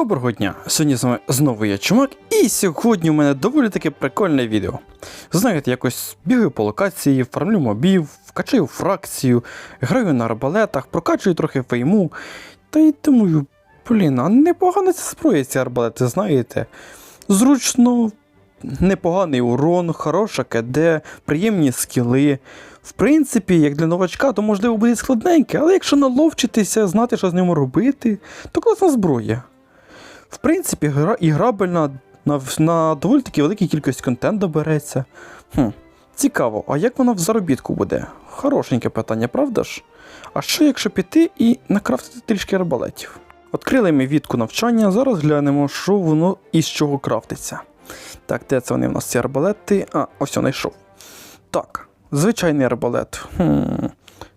Доброго дня! Сьогодні з вами знову я Чумак, і сьогодні у мене доволі таке прикольне відео. Знаєте, якось бігаю по локації, фармлю мобів, вкачаю фракцію, граю на арбалетах, прокачую трохи фейму. Та й думаю, блін, а непогано це зброя ці арбалети, знаєте. Зручно, непоганий урон, хороша КД, приємні скіли. В принципі, як для новачка, то можливо буде складненьке, але якщо наловчитися, знати, що з ним робити, то класна зброя. В принципі, гра іграбельна на, на доволі таки великій кількості контенту береться. Хм, цікаво, а як вона в заробітку буде? Хорошеньке питання, правда ж? А що якщо піти і накрафтити трішки арбалетів? Відкрили ми відку навчання, зараз глянемо, що воно і з чого крафтиться. Так, де це вони в нас ці арбалети? А, ось я знайшов. Так, звичайний арбалет. Хм.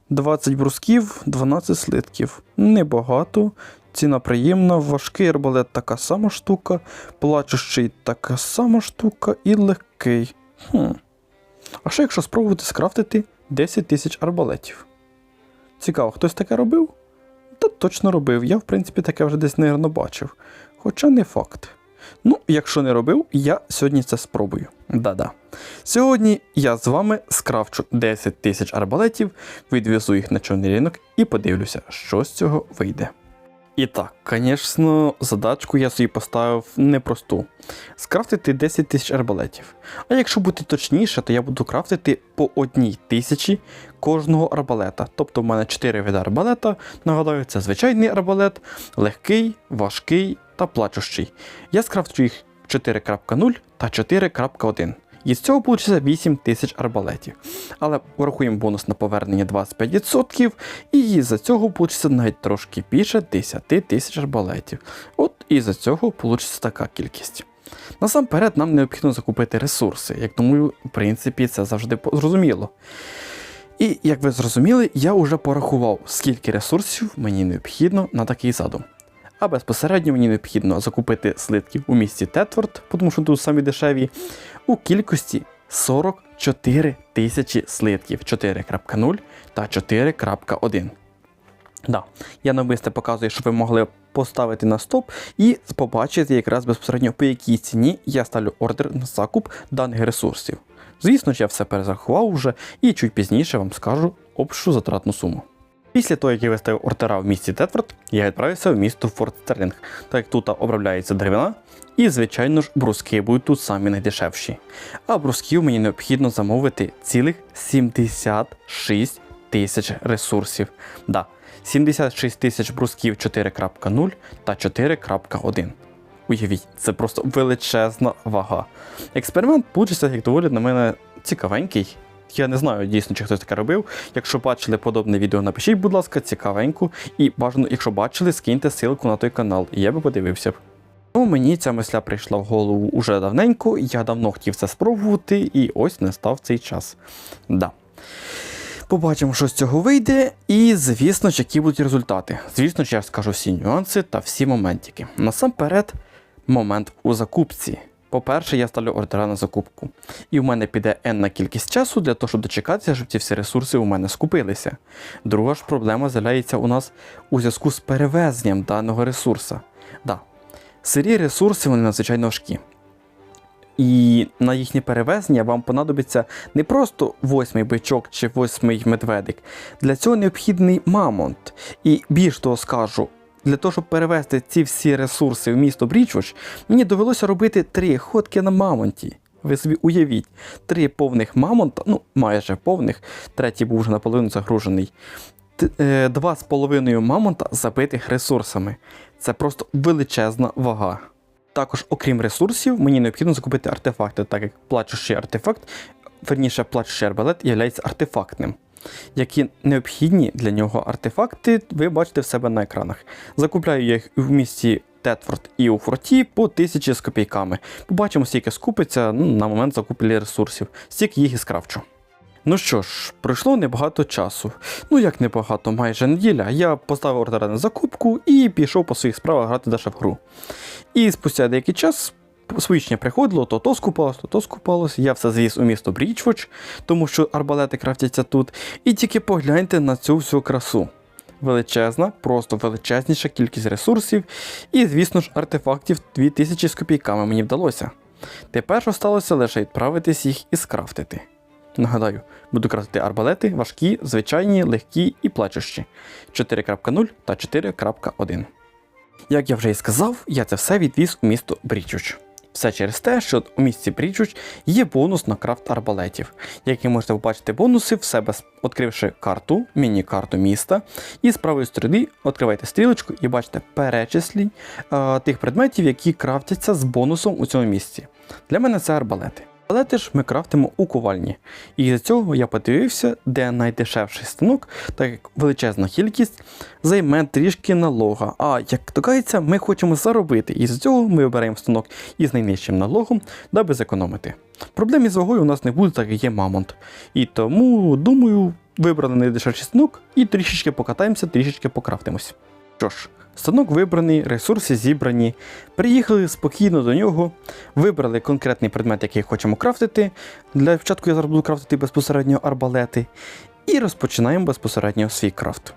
20 брусків, 12 слитків. Небагато. Ціна приємна, важкий арбалет така сама штука, плачущий така сама штука і легкий. Хм. А що якщо спробувати скрафтити 10 тисяч арбалетів? Цікаво, хтось таке робив? Та точно робив. Я, в принципі, таке вже десь, нервно бачив. Хоча не факт. Ну, якщо не робив, я сьогодні це спробую. Да-да. Сьогодні я з вами скрафчу 10 тисяч арбалетів, відвезу їх на чорний ринок і подивлюся, що з цього вийде. І так, звісно, задачку я собі поставив непросту. Скрафтити 10 тисяч арбалетів. А якщо бути точніше, то я буду крафтити по одній тисячі кожного арбалета. Тобто в мене 4 види арбалета. Нагадаю, це звичайний арбалет, легкий, важкий та плачущий. Я скрафчу їх 4.0 та 4.1. І з цього вийде 8 тисяч арбалетів. Але врахуємо бонус на повернення 25%, і за цього вийде навіть трошки більше 10 тисяч арбалетів. От і за цього вийде така кількість. Насамперед, нам необхідно закупити ресурси. Як думаю, в принципі, це завжди зрозуміло. І як ви зрозуміли, я вже порахував, скільки ресурсів мені необхідно на такий задум. А безпосередньо мені необхідно закупити слитків у місті Тетфорд, тому що тут самі дешеві, у кількості 44 тисячі слитків 4.0 та 4.1. Да, я навмисне показую, щоб ви могли поставити на стоп і побачити якраз безпосередньо по якій ціні я ставлю ордер на закуп даних ресурсів. Звісно ж, я все перерахував вже і чуть пізніше вам скажу общу затратну суму. Після того, як я виставив ордера в місті Тетфорд, я відправився в місто Форт Стерлінг, так як тут обробляється деревина, і, звичайно ж, бруски будуть тут самі найдешевші. А брусків мені необхідно замовити цілих 76 тисяч ресурсів. Да, 76 тисяч брусків 4.0 та 4.1. Уявіть, це просто величезна вага. Експеримент получився, як доволі на мене цікавенький. Я не знаю дійсно, чи хтось таке робив. Якщо бачили подобне відео, напишіть, будь ласка, цікавенько. І бажано, якщо бачили, скиньте ссылку на той канал, і я би подивився б. Ну, мені ця мисля прийшла в голову уже давненько, я давно хотів це спробувати, і ось настав цей час. Да. Побачимо, що з цього вийде, і, звісно ж, які будуть результати. Звісно ж, я скажу всі нюанси та всі моментики. Насамперед, момент у закупці. По-перше, я ставлю ордера на закупку. І в мене піде енна кількість часу для того, щоб дочекатися, щоб ці всі ресурси у мене скупилися. Друга ж проблема з'являється у нас у зв'язку з перевезенням даного ресурса. Да, Сирі ресурси вони надзвичайно важкі. І на їхнє перевезення вам понадобиться не просто восьмий бичок чи восьмий медведик. Для цього необхідний мамонт. І більш того скажу, для того, щоб перевезти ці всі ресурси в місто Брічвоч, мені довелося робити три ходки на мамонті. Ви собі уявіть, три повних мамонта, ну майже повних, третій був вже наполовину загружений. е, Два з половиною мамонта забитих ресурсами. Це просто величезна вага. Також, окрім ресурсів, мені необхідно закупити артефакти, так як плачущий артефакт, верніше, плачущий арбалет є артефактним. Які необхідні для нього артефакти, ви бачите в себе на екранах. Закупляю їх в місті Тетфорд і у форті по 1000 з копійками. Побачимо, скільки скупиться ну, на момент закупівлі ресурсів, стільки їх і скрафчу. Ну що ж, пройшло небагато часу. Ну як небагато, майже неділя. Я поставив ордера на закупку і пішов по своїх справах грати далі в гру. І спустя деякий час сповіщення приходило, то то скупалось, то то скупалось. Я все звіз у місто Брічвоч, тому що арбалети крафтяться тут. І тільки погляньте на цю всю красу. величезна, просто величезніша кількість ресурсів і, звісно ж, артефактів 2000 з копійками мені вдалося. Тепер осталося лише відправитись їх і скрафтити. Нагадаю, буду крафтити арбалети важкі, звичайні, легкі і плачущі 4.0 та 4.1. Як я вже і сказав, я це все відвіз у місто Брічуч. Все через те, що у місці Брічуч є бонус на крафт арбалетів, які можете побачити бонуси в себе, відкривши карту, міні-карту міста, і з правої сторони відкриваєте стрілочку і бачите перечислі е, тих предметів, які крафтяться з бонусом у цьому місці. Для мене це арбалети. Арбалети ж ми крафтимо у ковальні. І з цього я подивився, де найдешевший станок, так як величезна кількість займе трішки налога. А як то кажеться, ми хочемо заробити. І з цього ми обираємо станок із найнижчим налогом, даби зекономити. Проблем із вагою у нас не буде, так як є мамонт. І тому, думаю, вибрали найдешевший станок і трішечки покатаємося, трішечки покрафтимось. Що ж, станок вибраний, ресурси зібрані. Приїхали спокійно до нього, вибрали конкретний предмет, який хочемо крафтити. Для початку я зараз буду крафтити безпосередньо арбалети. І розпочинаємо безпосередньо свій крафт.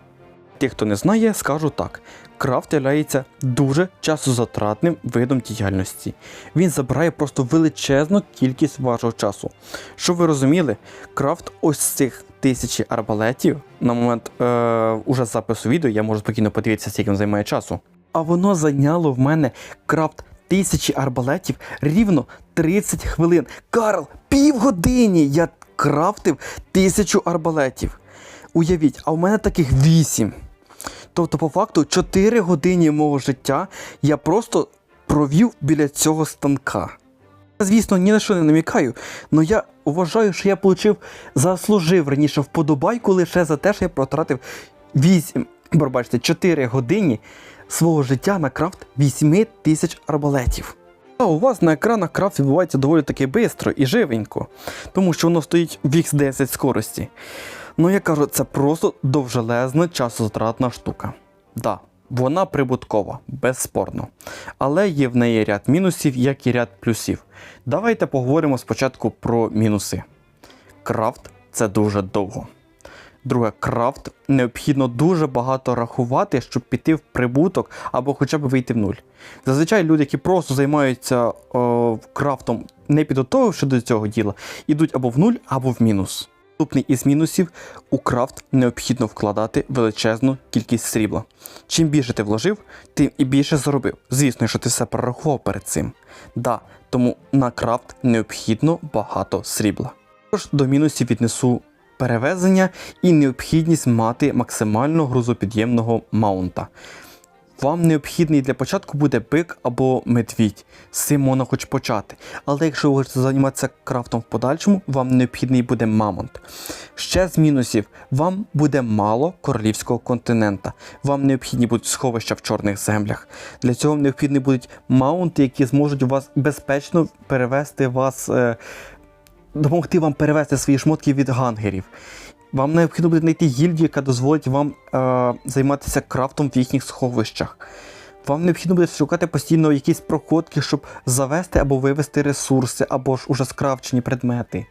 Тих, хто не знає, скажу так: крафт є дуже часозатратним видом діяльності. Він забирає просто величезну кількість вашого часу. Щоб ви розуміли, крафт ось цих тисячі арбалетів на момент е, уже запису відео, я можу спокійно подивитися, скільки він займає часу. А воно зайняло в мене крафт тисячі арбалетів рівно 30 хвилин. Карл, півгодини я крафтив тисячу арбалетів. Уявіть, а у мене таких 8. Тобто, по факту, 4 години мого життя я просто провів біля цього станка. Я, Звісно, ні на що не намікаю, але я вважаю, що я получив, заслужив раніше вподобайку лише за те, що я потратив 8, пробачте, 4 години свого життя на крафт 8 тисяч арбалетів. А у вас на екранах крафт відбувається доволі таки швидко і живенько, тому що воно стоїть в X10 скорості. Ну я кажу, це просто довжелезна часозатратна штука. Да, вона прибуткова, безспорно. Але є в неї ряд мінусів, як і ряд плюсів. Давайте поговоримо спочатку про мінуси. Крафт це дуже довго. Друге, крафт необхідно дуже багато рахувати, щоб піти в прибуток або хоча б вийти в нуль. Зазвичай люди, які просто займаються о, крафтом, не підготовивши до цього діла, ідуть або в нуль, або в мінус. Наступний із мінусів у крафт необхідно вкладати величезну кількість срібла. Чим більше ти вложив, тим і більше заробив. Звісно, що ти все прорахував перед цим. Да, тому на крафт необхідно багато срібла. Тож до мінусів віднесу перевезення і необхідність мати максимально грузопідємного маунта. Вам необхідний для початку буде бик або медвідь. З цим можна хоч почати. Але якщо ви хочете займатися крафтом в подальшому, вам необхідний буде мамонт. Ще з мінусів, вам буде мало королівського континента. Вам необхідні будуть сховища в чорних землях. Для цього необхідні будуть маунти, які зможуть вас безпечно перевести вас. Е, допомогти вам перевести свої шмотки від гангерів. Вам необхідно буде знайти гільдію, яка дозволить вам е, займатися крафтом в їхніх сховищах. Вам необхідно буде шукати постійно якісь проходки, щоб завести або вивести ресурси, або ж уже скрафчені предмети.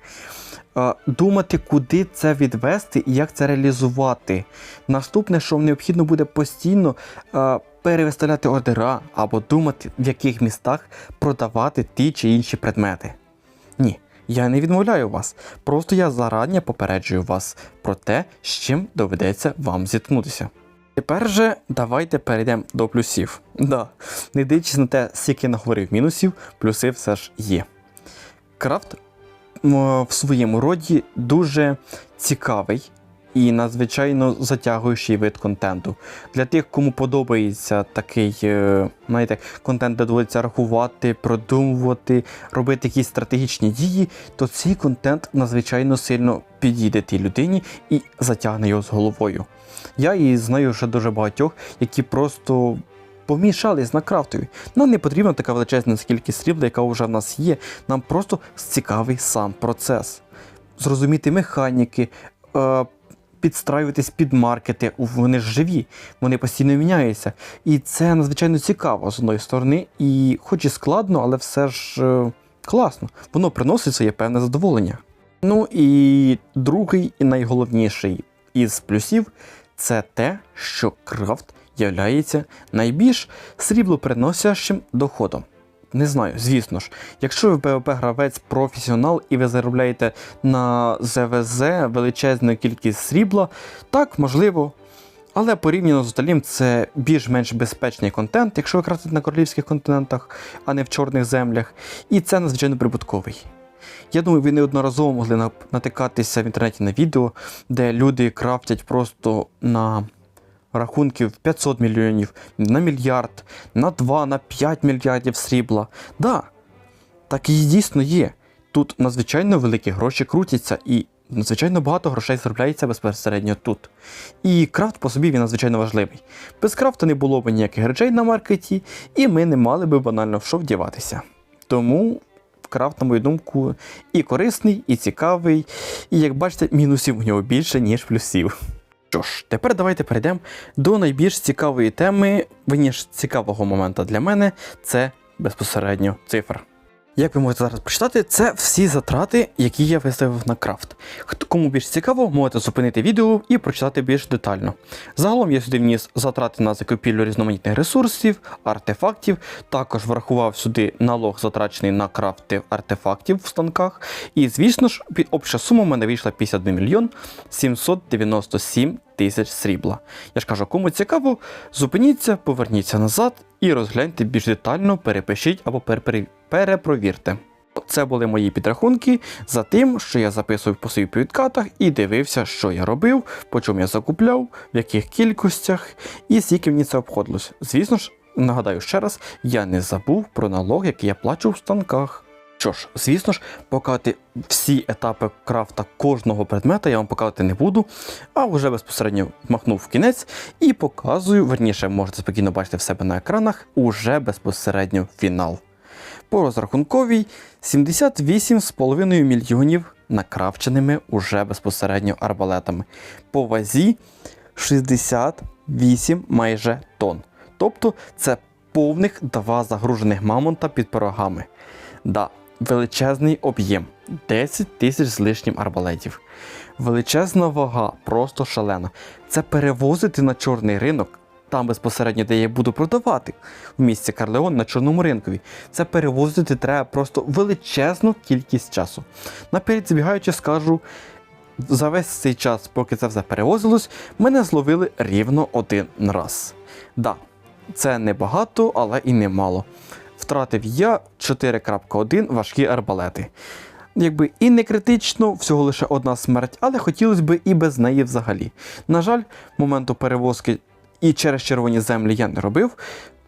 Е, думати, куди це відвести і як це реалізувати. Наступне, що вам необхідно буде постійно е, перевиставляти ордера, або думати, в яких містах продавати ті чи інші предмети. Ні. Я не відмовляю вас, просто я зарадня попереджую вас про те, з чим доведеться вам зіткнутися. Тепер же давайте перейдемо до плюсів. Да, не дивлячись на те, скільки наговорив мінусів, плюси все ж є. Крафт в своєму роді дуже цікавий і надзвичайно затягуючий вид контенту. Для тих, кому подобається такий е, знаєте, контент, де доводиться рахувати, продумувати, робити якісь стратегічні дії, то цей контент надзвичайно сильно підійде тій людині і затягне його з головою. Я і знаю вже дуже багатьох, які просто. Помішались на крафтові. Нам не потрібна така величезна кількість срібла, яка вже в нас є. Нам просто цікавий сам процес. Зрозуміти механіки, е, підстраюватись під маркети, вони ж живі, вони постійно міняються. І це надзвичайно цікаво з одної сторони, і хоч і складно, але все ж е, класно. Воно приносить своє певне задоволення. Ну і другий і найголовніший із плюсів це те, що крафт являється найбільш сріблоприносящим доходом. Не знаю, звісно ж, якщо ви ПВП-гравець професіонал і ви заробляєте на ЗВЗ величезну кількість срібла, так, можливо. Але порівняно з остальним це більш-менш безпечний контент, якщо ви крафтите на королівських континентах, а не в чорних землях. І це надзвичайно прибутковий. Я думаю, ви неодноразово могли натикатися в інтернеті на відео, де люди крафтять просто на рахунків 500 мільйонів, на мільярд, на 2, на 5 мільярдів срібла. Да, так і дійсно є. Тут надзвичайно великі гроші крутяться і надзвичайно багато грошей заробляється безпосередньо тут. І крафт по собі він надзвичайно важливий. Без крафту не було б ніяких речей на маркеті, і ми не мали би банально в що вдіватися. Тому крафт, на мою думку, і корисний, і цікавий, і як бачите, мінусів у нього більше, ніж плюсів. Що ж, тепер давайте перейдемо до найбільш цікавої теми, виніж цікавого моменту для мене, це безпосередньо цифр. Як ви можете зараз прочитати, це всі затрати, які я виставив на крафт. Кому більш цікаво, можете зупинити відео і прочитати більш детально. Загалом я сюди вніс затрати на закупівлю різноманітних ресурсів, артефактів, також врахував сюди налог затрачений на крафти артефактів в станках. І звісно ж, обща сума в мене вийшла 51 мільйон 797 тисяч срібла. Я ж кажу, кому цікаво, зупиніться, поверніться назад і розгляньте більш детально, перепишіть або перепри- перепровірте. Це були мої підрахунки за тим, що я записував по своїх відкатах і дивився, що я робив, по чому я закупляв, в яких кількостях і скільки мені це обходилось. Звісно ж, нагадаю ще раз, я не забув про налог, який я плачу в станках. Що ж, звісно ж, показати всі етапи крафта кожного предмета я вам показувати не буду, а вже безпосередньо махнув в кінець і показую, верніше, можете спокійно бачити в себе на екранах, уже безпосередньо фінал. По розрахунковій 78,5 мільйонів накрафченими уже безпосередньо арбалетами. По вазі 68 майже тонн. Тобто це повних два загружених мамонта під порогами. Да, величезний об'єм 10 тисяч з лишнім арбалетів. Величезна вага, просто шалена. Це перевозити на чорний ринок, там безпосередньо, де я буду продавати, в місті Карлеон на чорному ринкові. Це перевозити треба просто величезну кількість часу. Наперед забігаючи, скажу. За весь цей час, поки це все перевозилось, мене зловили рівно один раз. Да, це не багато, але і не мало. Втратив я 4.1 важкі арбалети. Якби і не критично, всього лише одна смерть, але хотілося б і без неї взагалі. На жаль, моменту перевозки і через червоні землі я не робив,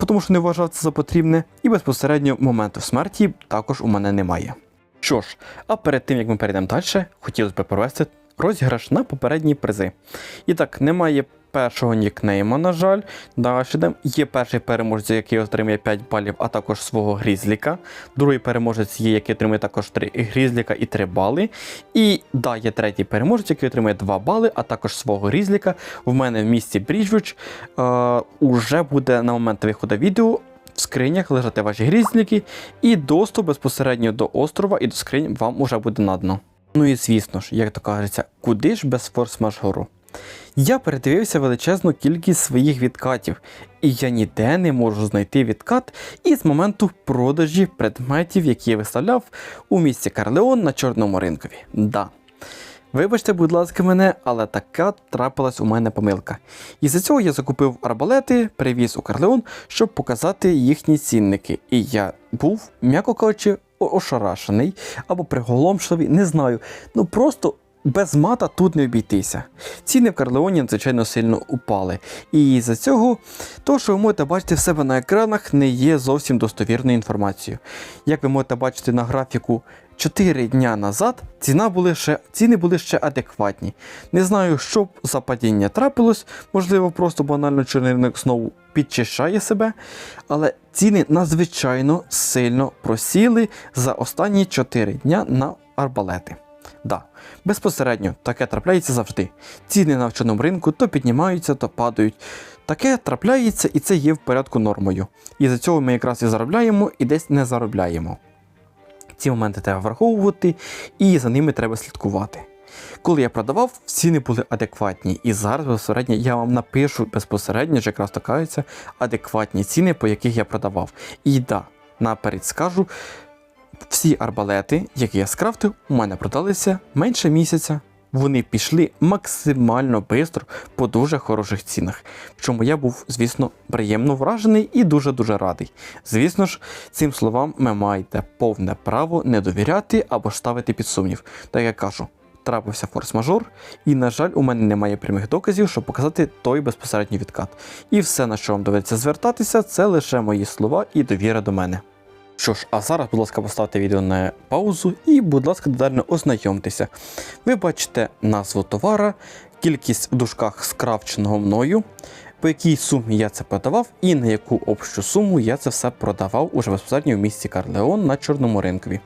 тому що не вважав це за потрібне, і безпосередньо моменту смерті також у мене немає. Що ж, а перед тим як ми перейдемо далі, хотілося б провести розіграш на попередні призи. І так, немає першого нікнейма, на жаль. Далі. Є перший переможець, який отримує 5 балів, а також свого грізліка. Другий переможець є, який отримує також 3 грізліка і 3 бали. І да, є третій переможець, який отримує 2 бали, а також свого грізліка. В мене в місті Бріджвіч е, уже буде на момент виходу відео. В скринях лежати ваші грізліки, і доступ безпосередньо до острова і до скринь вам уже буде надано. Ну і звісно ж, як то кажеться, куди ж без форс-мажору? Я передивився величезну кількість своїх відкатів, і я ніде не можу знайти відкат із моменту продажі предметів, які я виставляв у місті Карлеон на чорному ринкові. Да. Вибачте, будь ласка, мене, але така трапилась у мене помилка. І за цього я закупив арбалети, привіз у Карлеон, щоб показати їхні цінники. І я був, м'яко кажучи, ошарашений або приголомшливий, не знаю. Ну просто без мата тут не обійтися. Ціни в Карлеоні надзвичайно сильно упали. І за цього то, що ви можете бачити в себе на екранах, не є зовсім достовірною інформацією. Як ви можете бачити на графіку 4 дня назад, ціна були ще, ціни були ще адекватні. Не знаю, що за падіння трапилось, можливо, просто банально чорний знову підчищає себе, але ціни надзвичайно сильно просіли за останні 4 дня на арбалети. Да, безпосередньо таке трапляється завжди. Ціни на вченому ринку то піднімаються, то падають. Таке трапляється і це є в порядку нормою. І за цього ми якраз і заробляємо, і десь не заробляємо. Ці моменти треба враховувати, і за ними треба слідкувати. Коли я продавав, ціни були адекватні. І зараз безпосередньо я вам напишу безпосередньо, що якраз токаються адекватні ціни, по яких я продавав. І да, наперед скажу, всі арбалети, які я скрафтив, у мене продалися менше місяця. Вони пішли максимально швидко по дуже хороших цінах. В чому я був, звісно, приємно вражений і дуже-дуже радий. Звісно ж, цим словам ви маєте повне право не довіряти або ставити під сумнів. Так я кажу, трапився форс-мажор, і, на жаль, у мене немає прямих доказів, щоб показати той безпосередній відкат. І все, на що вам доведеться звертатися, це лише мої слова і довіра до мене. Що ж, а зараз, будь ласка, поставте відео на паузу і, будь ласка, детально ознайомтеся. Ви бачите назву товара, кількість в дужках скрафченого мною, по якій сумі я це продавав, і на яку общу суму я це все продавав уже безпосередньо в місті Карлеон на чорному ринкові.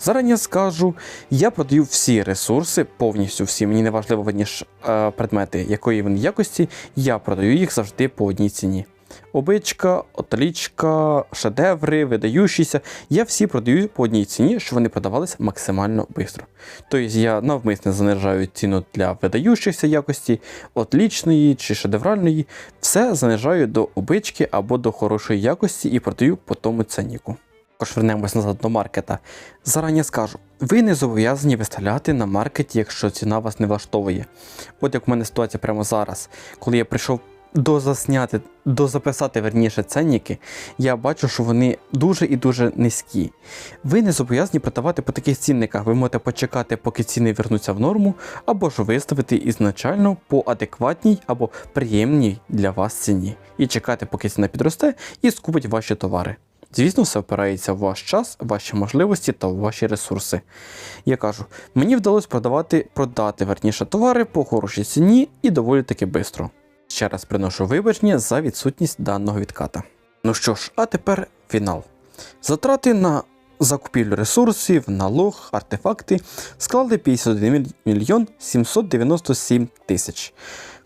Зараз я скажу, я продаю всі ресурси, повністю всі, мені не важливо ніж е, предмети, якої вони якості, я продаю їх завжди по одній ціні. Обичка, отлічка, шедеври, видаючіся. Я всі продаю по одній ціні, щоб вони продавалися максимально швидко. Тобто я навмисно занижаю ціну для видаючихся якості, отлічної чи шедевральної. Все занижаю до обички або до хорошої якості і продаю по тому ценніку. Також вернемось назад до маркета. Зарані скажу, ви не зобов'язані виставляти на маркеті, якщо ціна вас не влаштовує. От як в мене ситуація прямо зараз, коли я прийшов дозасняти, дозаписати верніше ценники, я бачу, що вони дуже і дуже низькі. Ви не зобов'язані продавати по таких цінниках. Ви можете почекати, поки ціни вернуться в норму, або ж виставити ізначально по адекватній або приємній для вас ціні. І чекати, поки ціна підросте, і скупить ваші товари. Звісно, все опирається в ваш час, ваші можливості та ваші ресурси. Я кажу, мені вдалося продавати, продати верніше товари по хорошій ціні і доволі таки швидко. Ще раз приношу вибачення за відсутність даного відката. Ну що ж, а тепер фінал. Затрати на закупівлю ресурсів, налог, артефакти склали 51 мільйон 797 тисяч.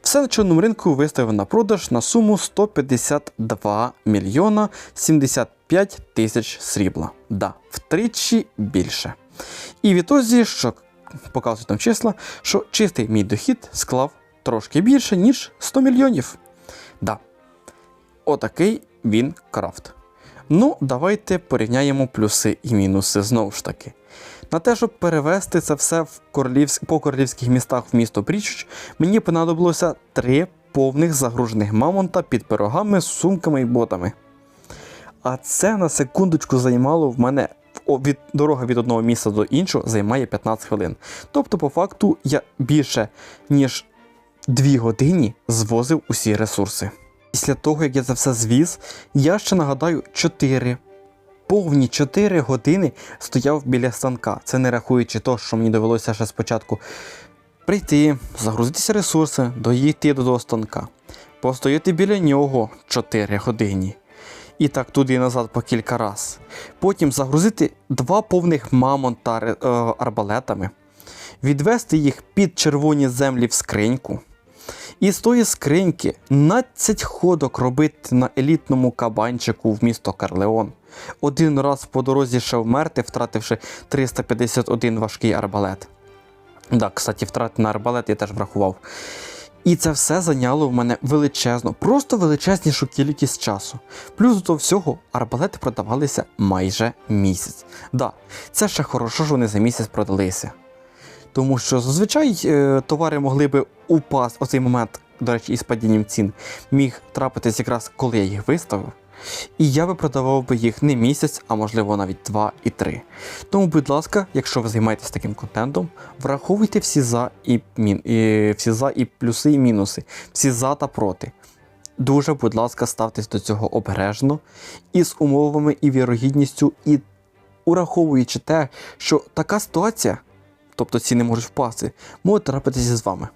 Все на чорному ринку виставив на продаж на суму 152 мільйона 75 тисяч срібла. Да, втричі більше. І відтоді, що показують там числа, що чистий мій дохід склав трошки більше, ніж 100 мільйонів. Да. Отакий він крафт. Ну, давайте порівняємо плюси і мінуси знову ж таки. На те, щоб перевести це все в королівсь... по королівських містах в місто Прічуч, мені понадобилося три повних загружених мамонта під пирогами, сумками і ботами. А це на секундочку займало в мене від, дорога від одного місця до іншого займає 15 хвилин. Тобто, по факту, я більше ніж 2 години звозив усі ресурси. Після того, як я це все звіз, я ще нагадаю 4. Повні 4 години стояв біля станка. Це не рахуючи того, що мені довелося ще спочатку прийти, загрузитися ресурси, доїти до того станка, постояти біля нього 4 години. І так туди і назад по кілька раз. Потім загрузити два повних мамонта е, арбалетами, відвести їх під червоні землі в скриньку. І з тої скриньки 12 ходок робити на елітному кабанчику в місто Карлеон. Один раз по дорозі ще вмерти, втративши 351 важкий арбалет. Так, кстати, втрати на арбалет я теж врахував. І це все зайняло в мене величезно, просто величезнішу кількість часу. Плюс до всього арбалети продавалися майже місяць. Да, це ще хорошо, що вони за місяць продалися. Тому що зазвичай е, товари могли би упасти у цей момент, до речі, із падінням цін, міг трапитись якраз коли я їх виставив. І я би продавав би їх не місяць, а можливо навіть два і три. Тому, будь ласка, якщо ви займаєтесь таким контентом, враховуйте всі за і, мін, і, всі за і плюси, і мінуси, всі за та проти. Дуже, будь ласка, ставтесь до цього обережно і з умовами і вірогідністю, і ураховуючи те, що така ситуація, тобто ціни можуть впасти, може трапитися з вами.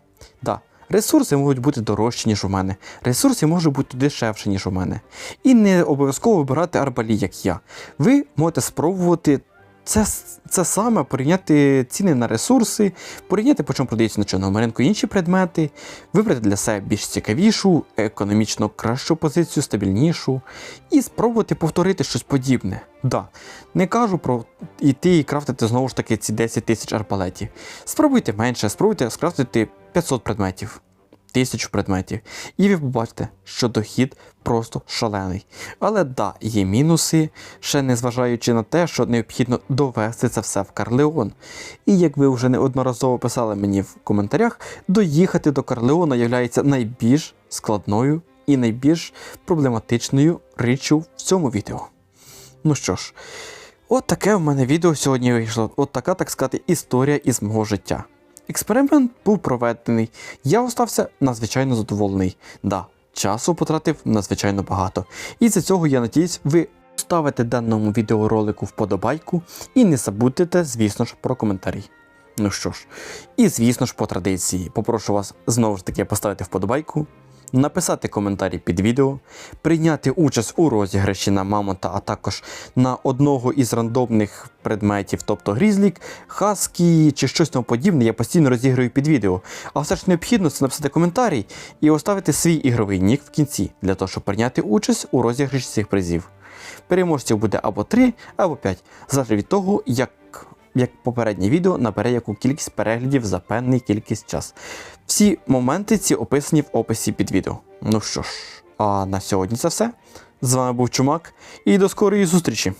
Да, Ресурси можуть бути дорожчі, ніж у мене. Ресурси можуть бути дешевші, ніж у мене. І не обов'язково вибирати арбалі, як я. Ви можете спробувати це, це саме порівняти ціни на ресурси, порівняти, по чому продаються на чорному ринку інші предмети, вибрати для себе більш цікавішу, економічно кращу позицію, стабільнішу, і спробувати повторити щось подібне. Да, не кажу про іти і крафтити знову ж таки ці 10 тисяч арбалетів. Спробуйте менше, спробуйте скрафтити 500 предметів. Тисячу предметів, і ви побачите, що дохід просто шалений. Але да, є мінуси, ще не зважаючи на те, що необхідно довести це все в Карлеон. І як ви вже неодноразово писали мені в коментарях, доїхати до Карлеона є найбільш складною і найбільш проблематичною річчю в цьому відео. Ну що ж, от таке в мене відео сьогодні вийшло. От така, так сказати, історія із мого життя. Експеримент був проведений, я остався надзвичайно задоволений. Да, часу потратив надзвичайно багато. І за цього я надіюсь, ви ставите даному відеоролику вподобайку і не забудьте, звісно ж, про коментарі. Ну що ж, і звісно ж, по традиції, попрошу вас знову ж таки поставити вподобайку, написати коментарі під відео, прийняти участь у розіграші на мамонта, а також на одного із рандомних предметів, тобто грізлік, хаски чи щось тому подібне, я постійно розіграю під відео. А все ж необхідно це написати коментарій і оставити свій ігровий нік в кінці, для того, щоб прийняти участь у розіграші цих призів. Переможців буде або 3, або 5, залежить від того, як, як попереднє відео набере яку кількість переглядів за певний кількість час. Всі моменти ці описані в описі під відео. Ну що ж, а на сьогодні це все. З вами був Чумак і до скорої зустрічі!